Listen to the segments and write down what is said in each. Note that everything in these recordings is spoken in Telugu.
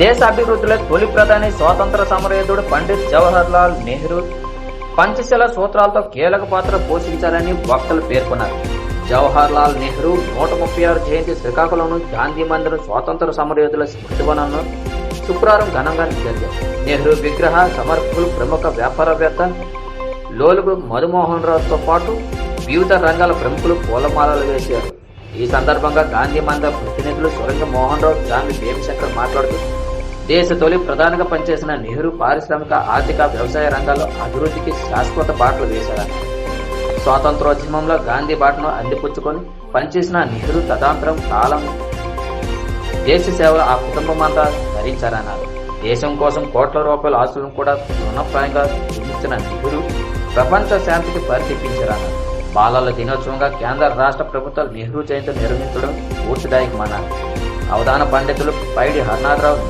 దేశ అభివృద్ధిలో తొలి ప్రధాని స్వాతంత్ర సమరయోధుడు పండిత్ జవహర్ లాల్ నెహ్రూ పంచశీల సూత్రాలతో కీలక పాత్ర పోషించారని వక్తలు పేర్కొన్నారు. జవహర్ లాల్ నెహ్రూ నూట ముప్పై ఆరు జయంతి శ్రీకాకుళంలో గాంధీ మందిరం స్వాతంత్ర సమరయోధుల స్మృతివనంలో శుక్రవారం ఘనంగా జరిగింది నెహ్రూ విగ్రహ సమర్పకులు ప్రముఖ వ్యాపారవేత్త లోలుగు మధుమోహన్ రావుతో పాటు వివిధ రంగాల ప్రముఖులు పూలమాలలు వేశారు. ఈ సందర్భంగా గాంధీ మందిర ప్రతినిధులు సురంగ మోహన్ రావు స్వామి భీమశంకర్ మాట్లాడుతూ దేశ తొలి ప్రధానంగా పనిచేసిన నెహ్రూ పారిశ్రామిక ఆర్థిక వ్యవసాయ రంగాల్లో అభివృద్ధికి శాశ్వత బాటలు వేశారు. స్వాతంత్రోద్యమంలో గాంధీ బాటను అందిపుచ్చుకొని పనిచేసిన నెహ్రూ తదాంతరం కాలం దేశ సేవలు ఆ కుటుంబం అంతా ధరించారన్నారు. దేశం కోసం కోట్ల రూపాయల ఆస్తులను కూడా రుణప్రాయంగా చూపించిన నెహ్రూ ప్రపంచ శాంతికి పరితీపించారన్నారు బాలల దినోత్సవంగా కేంద్ర రాష్ట్ర ప్రభుత్వాలు నెహ్రూ జయంతి నిర్వహించడం స్ఫూర్తిదాయకమన్నారు అవధాన పండితులు పైడి హర్నాథరావు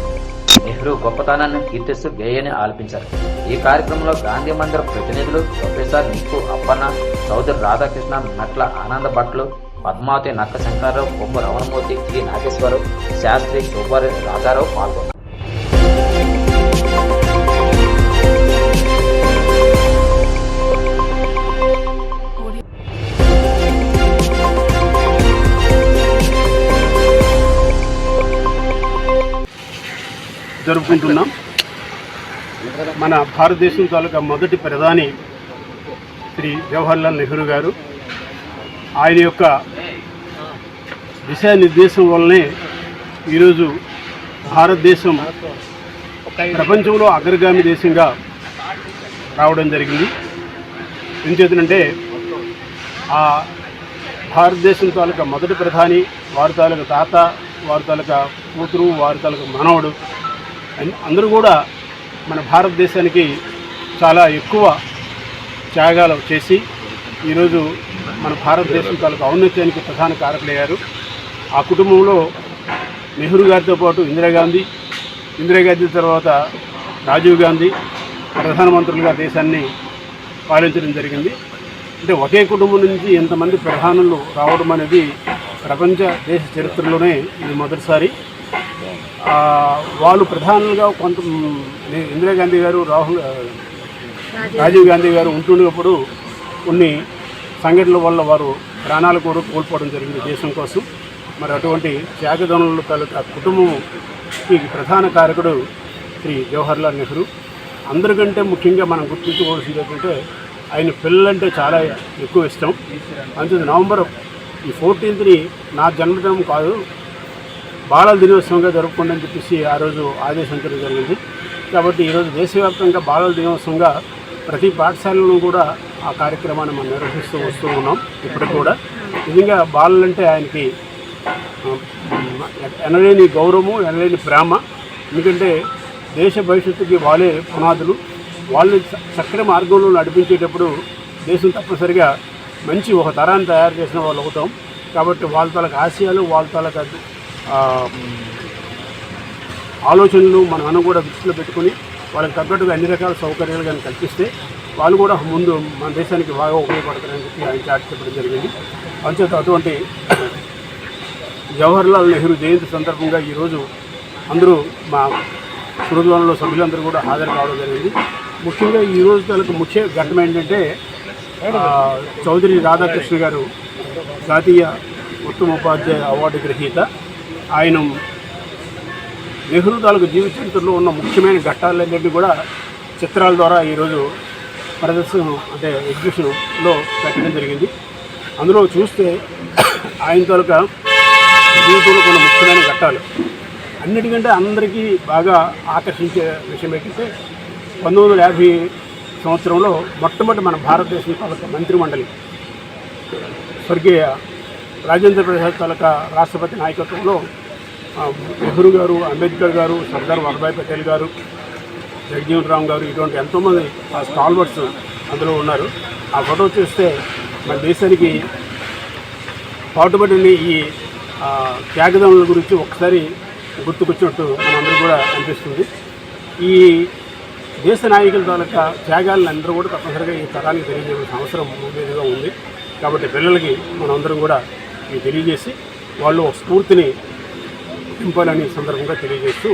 నెహ్రూ గొప్పతనాన్ని కీర్తిస్తూ గేయని ఆలపించారు. ఈ కార్యక్రమంలో గాంధీ మందిర ప్రతినిధులు ప్రొఫెసర్ నిక్కు అప్పన్న చౌదరి రాధాకృష్ణ నట్ల ఆనంద భట్లు పద్మావతి నక్క శంకరరావు కొమ్ము రమణమూర్తి జి నాగేశ్వరరావు శాస్త్రి శోభారెడ్డి రాజారావు పాల్గొన్నారు. జరుపుకుంటున్నాం. మన భారతదేశం తాలూకా మొదటి ప్రధాని శ్రీ జవహర్లాల్ నెహ్రూ గారు. ఆయన యొక్క దిశానిర్దేశం వల్లనే ఈరోజు భారతదేశం ప్రపంచంలో అగ్రగామి దేశంగా రావడం జరిగింది. ఎందుచేతనంటే ఆ భారతదేశం తాలూకా మొదటి ప్రధాని వారి తాలూకా తాత వారి తాలూకా కూతురు వారి తాలూకా మనవడు అందరూ కూడా మన భారతదేశానికి చాలా ఎక్కువ త్యాగాలు చేసి ఈరోజు మన భారతదేశం తాలూకు ఔన్నత్యానికి ప్రధాన కారకులయ్యారు. ఆ కుటుంబంలో నెహ్రూ గారితో పాటు ఇందిరాగాంధీ ఇందిరాగాంధీ తర్వాత రాజీవ్ గాంధీ ప్రధానమంత్రులుగా దేశాన్ని పాలించడం జరిగింది. అంటే ఒకే కుటుంబం నుంచి ఎంతమంది ప్రధానులు రావడం అనేది ప్రపంచ దేశ చరిత్రలోనే ఇది మొదటిసారి. వాళ్ళు ప్రధానంగా కొంత ఇందిరాగాంధీ గారు రాహుల్ రాజీవ్ గాంధీ గారు ఉంటున్నప్పుడు కొన్ని సంఘటనల వల్ల వారు ప్రాణాలు కూడా కోల్పోవడం జరిగింది దేశం కోసం. మరి అటువంటి త్యాగదనుల తాలూకా కుటుంబంకి ప్రధాన కారకుడు శ్రీ జవహర్లాల్ నెహ్రూ. అందరికంటే ముఖ్యంగా మనం గుర్తించుకోవాల్సింది ఏంటంటే ఆయన పిల్లలంటే చాలా ఎక్కువ ఇష్టం. అంతే నవంబర్ ఈ ఫోర్టీన్త్ని నా జన్మదినం కాదు బాలల దినోత్సవంగా జరుపుకోండి అని చెప్పేసి ఆ రోజు ఆదేశించడం జరిగింది. కాబట్టి ఈరోజు దేశవ్యాప్తంగా బాలల దినోత్సవంగా ప్రతి పాఠశాలలో కూడా ఆ కార్యక్రమాన్ని మనం నిర్వహిస్తూ వస్తూ ఉన్నాం ఇప్పటికి కూడా. నిజంగా బాలలంటే ఆయనకి ఎనలేని గౌరవము ఎనలేని ప్రేమ. ఎందుకంటే దేశ భవిష్యత్తుకి వాళ్ళే పునాదులు. వాళ్ళని చ- మార్గంలో నడిపించేటప్పుడు దేశం తప్పనిసరిగా మంచి ఒక తరాన్ని తయారు చేసిన వాళ్ళు అవుతాం కాబట్టి వాళ్ళ తాలూకు ఆశయాలు వాళ్ళ తాలూకు ఆలోచనలు మనం కూడా దృష్టిలో పెట్టుకుని వాళ్ళకి తగ్గట్టుగా అన్ని రకాల సౌకర్యాలు కానీ కల్పిస్తే వాళ్ళు కూడా ముందు మన దేశానికి బాగా ఉపయోగపడతారని చెప్పి ఆయన చాటి చెప్పడం జరిగింది. అంచేత అటువంటి జవహర్లాల్ నెహ్రూ జయంతి సందర్భంగా ఈరోజు అందరూ మా స్మృతివనంలో సభ్యులందరూ కూడా హాజరు కావడం జరిగింది. ముఖ్యంగా ఈ రోజు తాలూకు ముఖ్య ఘట్టం ఏంటంటే చౌదరి రాధాకృష్ణ గారు జాతీయ ఉత్తమ ఉపాధ్యాయ అవార్డు గ్రహీత ఆయన నెహ్రూ తాలూకు జీవిత చరిత్రలో ఉన్న ముఖ్యమైన ఘట్టాలన్నింటినీ కూడా చిత్రాల ద్వారా ఈరోజు ప్రదర్శన అంటే ఎగ్జిబిషన్లో పెట్టడం జరిగింది. అందులో చూస్తే ఆయన తాలూకా జీవితంలో కొన్ని ముఖ్యమైన ఘట్టాలు. అన్నిటికంటే అందరికీ బాగా ఆకర్షించే విషయం ఏంటంటే పంతొమ్మిది వందల యాభై సంవత్సరంలో మొట్టమొదటి మన భారతదేశం తాలూకా మంత్రిమండలి స్వర్గీయ రాజేంద్ర ప్రసాద్ తాలూకా రాష్ట్రపతి నాయకత్వంలో నెహ్రూ గారు అంబేద్కర్ గారు సర్దార్ వల్లభాయ్ పటేల్ గారు జగజీవన్ రామ్ గారు ఇటువంటి ఎంతోమంది స్టాల్వర్డ్స్ అందులో ఉన్నారు. ఆ ఫోటో చూస్తే మన దేశానికి పాటుపడిన ఈ త్యాగదముల గురించి ఒకసారి గుర్తుకొచ్చినట్టు మనందరూ కూడా అనిపిస్తుంది. ఈ దేశ నాయకుల తాలూకా త్యాగాలను అందరూ కూడా తప్పనిసరిగా ఈ తరానికి తెలియజేయాల్సిన అవసరం ఉండేదిగా ఉంది. కాబట్టి పిల్లలకి మనందరం కూడా తెలియజేసి వాళ్ళు స్ఫూర్తిని నింపాలని సందర్భంగా తెలియజేస్తూ